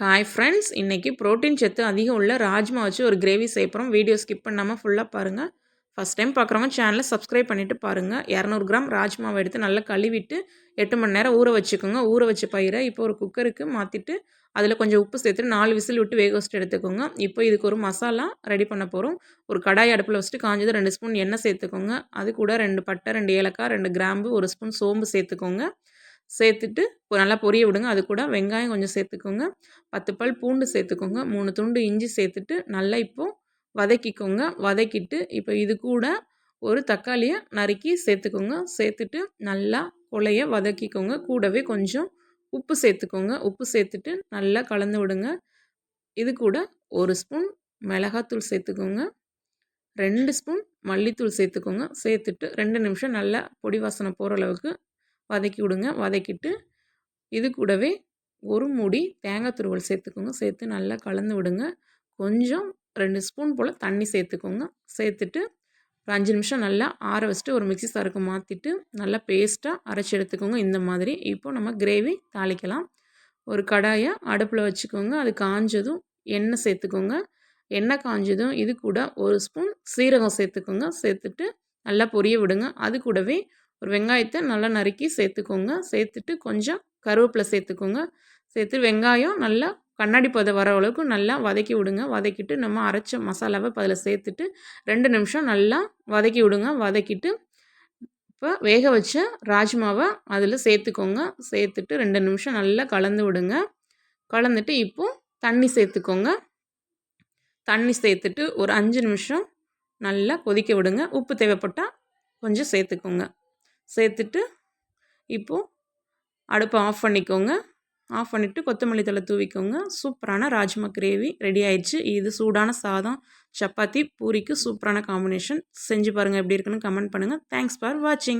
Hi friends இன்றைக்கி protein சத்து அதிகம் உள்ள ராஜ்மா வச்சு ஒரு கிரேவி செய்யப்போகிறோம் வீடியோ ஸ்கிப் பண்ணாமல் ஃபுல்லாக பாருங்கள் ஃபஸ்ட் டைம் பார்க்குறவங்க சேனலை சப்ஸ்கிரைப் பண்ணிவிட்டு பாருங்கள் இரநூறு கிராம் ராஜ்மாவை எடுத்து நல்லா கழுவிட்டு எட்டு மணி நேரம் ஊற வச்சுக்கோங்க. ஊற வச்ச பயிரை இப்போ ஒரு குக்கருக்கு மாற்றிட்டு அதில் கொஞ்சம் உப்பு சேர்த்துட்டு நாலு விசில் விட்டு வேக வச்சுட்டு எடுத்துக்கோங்க. இப்போ இதுக்கு ஒரு மசாலா ரெடி பண்ண போகிறோம் ஒரு கடாய் அடுப்பில் வச்சுட்டு காஞ்சது ரெண்டு ஸ்பூன் எண்ணெய் சேர்த்துக்கோங்க. அது கூட ரெண்டு பட்டை ரெண்டு ஏலக்காய் ரெண்டு கிராம்பு ஒரு ஸ்பூன் சோம்பு சேர்த்துக்கோங்க. சேர்த்துட்டு நல்லா பொரிய விடுங்க. அது கூட வெங்காயம் கொஞ்சம் சேர்த்துக்கோங்க. பத்து பல் பூண்டு சேர்த்துக்கோங்க. மூணு துண்டு இஞ்சி சேர்த்துட்டு நல்லா இப்போது வதக்கிக்கோங்க. வதக்கிட்டு இப்போ இது கூட ஒரு தக்காளியை நறுக்கி சேர்த்துக்கோங்க. சேர்த்துட்டு நல்லா கொலைய வதக்கிக்கோங்க. கூடவே கொஞ்சம் உப்பு சேர்த்துக்கோங்க. உப்பு சேர்த்துட்டு நல்லா கலந்து விடுங்க. இது கூட ஒரு ஸ்பூன் மிளகாத்தூள் சேர்த்துக்கோங்க. ரெண்டு ஸ்பூன் மல்லித்தூள் சேர்த்துக்கோங்க. சேர்த்துட்டு ரெண்டு நிமிஷம் நல்லா பொடி வாசனை போகிற அளவுக்கு வதக்கி விடுங்க. வதக்கிட்டு இது கூடவே ஒரு மூடி தேங்காய் துருவல் சேர்த்துக்கோங்க. சேர்த்து நல்லா கலந்து விடுங்க. கொஞ்சம் ரெண்டு ஸ்பூன் போல் தண்ணி சேர்த்துக்கோங்க. சேர்த்துட்டு ஒரு அஞ்சு நிமிஷம் நல்லா ஆற வச்சுட்டு ஒரு மிக்சி சாருக்கு மாற்றிட்டு நல்லா பேஸ்ட்டாக அரைச்சி எடுத்துக்கோங்க. இந்த மாதிரி. இப்போது நம்ம கிரேவி தாளிக்கலாம். ஒரு கடாயை அடுப்பில் வச்சுக்கோங்க. அது காஞ்சதும் எண்ணெய் சேர்த்துக்கோங்க. எண்ணெய் காஞ்சதும் இது கூட ஒரு ஸ்பூன் சீரகம் சேர்த்துக்கோங்க. சேர்த்துட்டு நல்லா பொரிய விடுங்க. அது கூடவே ஒரு வெங்காயத்தை நல்லா நறுக்கி சேர்த்துக்கோங்க. சேர்த்துட்டு கொஞ்சம் கருவேப்பிலை சேர்த்துக்கோங்க. சேர்த்து வெங்காயம் நல்லா கண்ணாடி பத வர அளவுக்கு நல்லா வதக்கி விடுங்க. வதக்கிட்டு நம்ம அரைச்ச மசாலாவை இப்போ அதில் சேர்த்துட்டு ரெண்டு நிமிஷம் நல்லா வதக்கி விடுங்க. வதக்கிட்டு இப்போ வேக வச்ச ராஜ்மாவை அதில் சேர்த்துக்கோங்க. சேர்த்துட்டு ரெண்டு நிமிஷம் நல்லா கலந்து விடுங்க. கலந்துட்டு இப்போது தண்ணி சேர்த்துக்கோங்க. தண்ணி சேர்த்துட்டு ஒரு அஞ்சு நிமிஷம் நல்லா கொதிக்க விடுங்க. உப்பு தேவைப்பட்டால் கொஞ்சம் சேர்த்துக்கோங்க. சேர்த்துட்டு இப்போது அடுப்பை ஆஃப் பண்ணிக்கோங்க. ஆஃப் பண்ணிவிட்டு கொத்தமல்லி தலை தூவிக்கோங்க. சூப்பரான ராஜ்மா கிரேவி ரெடி ஆயிடுச்சு. இது சூடான சாதம். சப்பாத்தி பூரிக்கு சூப்பரான காம்பினேஷன் செஞ்சு பாருங்கள் எப்படி இருக்குன்னு கமெண்ட் பண்ணுங்கள் தேங்க்ஸ் ஃபார் வாட்சிங்